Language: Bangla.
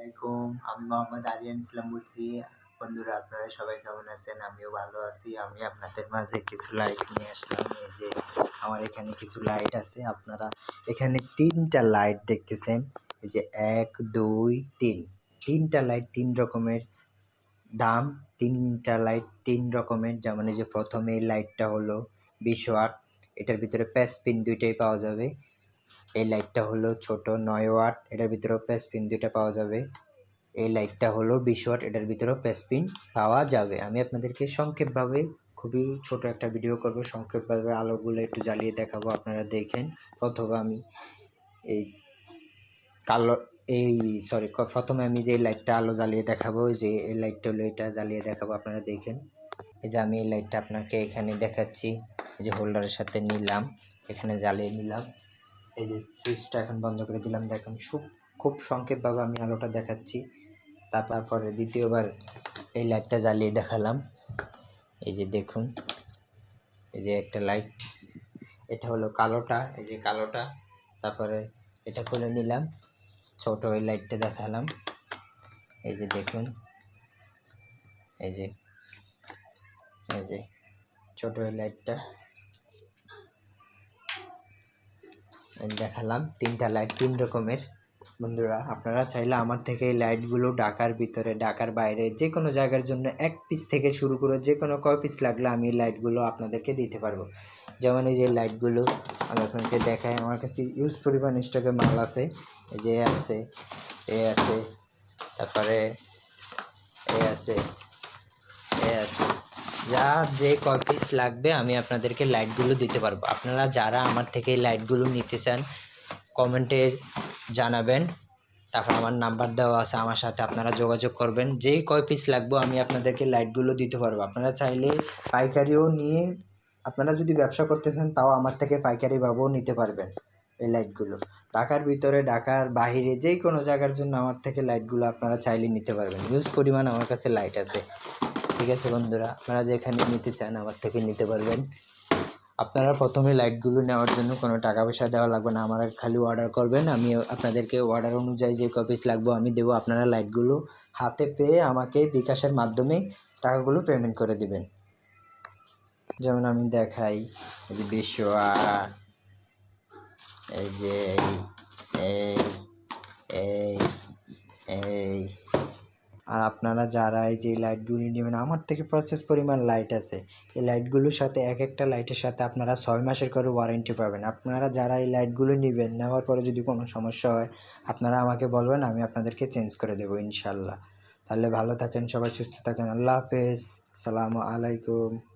আলাইকুম। আমি মোহাম্মদ আরিয়ান ইসলাম বলছি। বন্ধুরা, আপনারা সবাই কেমন আছেন? আমিও ভালো আছি। আমি আপনাদের মাঝে কিছু লাইট নিয়ে আসলাম। এই যে আমার এখানে কিছু লাইট আছে। আপনারা এখানে তিনটা লাইট দেখতেছেন। এই যে এক, দুই, তিন। তিনটা লাইট তিন রকমের দাম। তিনটা লাইট তিন রকমের। যেমন এই যে প্রথমে লাইটটা হলো বিশ ওয়াট। এটার ভিতরে প্যাস পিন দুইটাই পাওয়া যাবে। এই লাইটটা হলো ছোট নয় ওয়াট, এটার ভিতরেও প্যাসপিন দুইটা পাওয়া যাবে। এই লাইটটা হলো বিশ ওয়াট, এটার ভিতরেও প্যাসপিন পাওয়া যাবে। আমি আপনাদেরকে সংক্ষেপভাবে খুবই ছোট একটা ভিডিও করব, সংক্ষেপভাবে আলোগুলো একটু জ্বালিয়ে দেখাবো, আপনারা দেখেন। অথবা আমি এই কালো, এই সরি প্রথমে আমি যে লাইটটা আলো জ্বালিয়ে দেখাবো, যে এই লাইটটা হলো এটা জ্বালিয়ে দেখাবো, আপনারা দেখেন। এই যে আমি এই লাইটটা আপনাকে এখানে দেখাচ্ছি, এই যে হোল্ডারের সাথে নিলাম, এখানে জ্বালিয়ে নিলাম। এই যে সুইচটা এখন বন্ধ করে দিলাম, দেখুন খুব খুব সংক্ষেপভাবে আমি আলোটা দেখাচ্ছি। তারপরে দ্বিতীয়বার এই লাইটটা জ্বালিয়ে দেখালাম। এই যে দেখুন, এই যে একটা লাইট, এটা হলো কালোটা, এই যে কালোটা। তারপরে এটা খুলে নিলাম, ছোট ওই লাইটটা দেখালাম। এই যে দেখুন, এই যে এই যে ছোট ওই লাইটটা। দেখালাম তিনটা লাইট তিন রকমের। বন্ধুরা, আপনারা চাইলে আমার থেকে এই লাইটগুলো ঢাকার ভিতরে, ঢাকার বাইরে, যে কোনো জায়গার জন্য এক পিস থেকে শুরু করে যে কোনো কয় পিস লাগলে আমি এই লাইটগুলো আপনাদেরকে দিতে পারব। যেমন এই যে লাইটগুলো আমি আপনাকে দেখাই, আমার কাছে ইউজ পরিমাণ স্টকে মাল আছে। এই যে আছে, এ আছে, তারপরে এ আছে এ আছে। যা যে কয় পিস লাগবে, আমি আপনাদেরকে লাইটগুলো দিতে পারব। আপনারা যারা আমার থেকে লাইটগুলো নিতে চান কমেন্টে জানাবেন। তারপর আমার নাম্বার দেওয়া আছে, আমার সাথে আপনারা যোগাযোগ করবেন। যে কয় পিস লাগবে, আমি আপনাদেরকে লাইটগুলো দিতে পারব। আপনারা চাইলে পাইকারিও নিয়ে, আপনারা যদি ব্যবসা করতে চান, তাও আমার থেকে পাইকারিভাবেও নিতে পারবেন এই লাইটগুলো ঢাকার ভিতরে, ঢাকার বাহিরে, যে কোনো জায়গার জন্য আমার থেকে লাইটগুলো আপনারা চাইলে নিতে পারবেন। হিউজ পরিমাণ আমার কাছে লাইট আছে। ঠিক আছে বন্ধুরা, আপনারা যেখানে নিতে চান, আমার থেকে নিতে পারবেন। আপনারা প্রথমে লাইটগুলো নেওয়ার জন্য কোনো টাকা পয়সা দেওয়া লাগবে না, আমার খালি অর্ডার করবেন, আমি আপনাদেরকে অর্ডার অনুযায়ী যে কপিস লাগবে, আমি দেবো আপনারা লাইটগুলো হাতে পেয়ে আমাকে বিকাশের মাধ্যমে টাকাগুলো পেমেন্ট করে দেবেন। যেমন আমি দেখাই, এই যে বিশ্ব এই যে এই এই আর আপনারা যারা এই যে লাইটগুলি নেবেন, আমার থেকে প্রসেস পরিমাণ লাইট আছে। এই লাইটগুলোর সাথে এক একটা লাইটের সাথে আপনারা ছয় মাসের করে ওয়ারেন্টি পাবেন। আপনারা যারা এই লাইটগুলো নেবেন, নেওয়ার পরে যদি কোনো সমস্যা হয়, আপনারা আমাকে বলবেন, আমি আপনাদেরকে চেঞ্জ করে দেবো ইনশাল্লাহ। তাহলে ভালো থাকেন, সবাই সুস্থ থাকেন। আল্লাহ হাফেজ। সালামু আলাইকুম।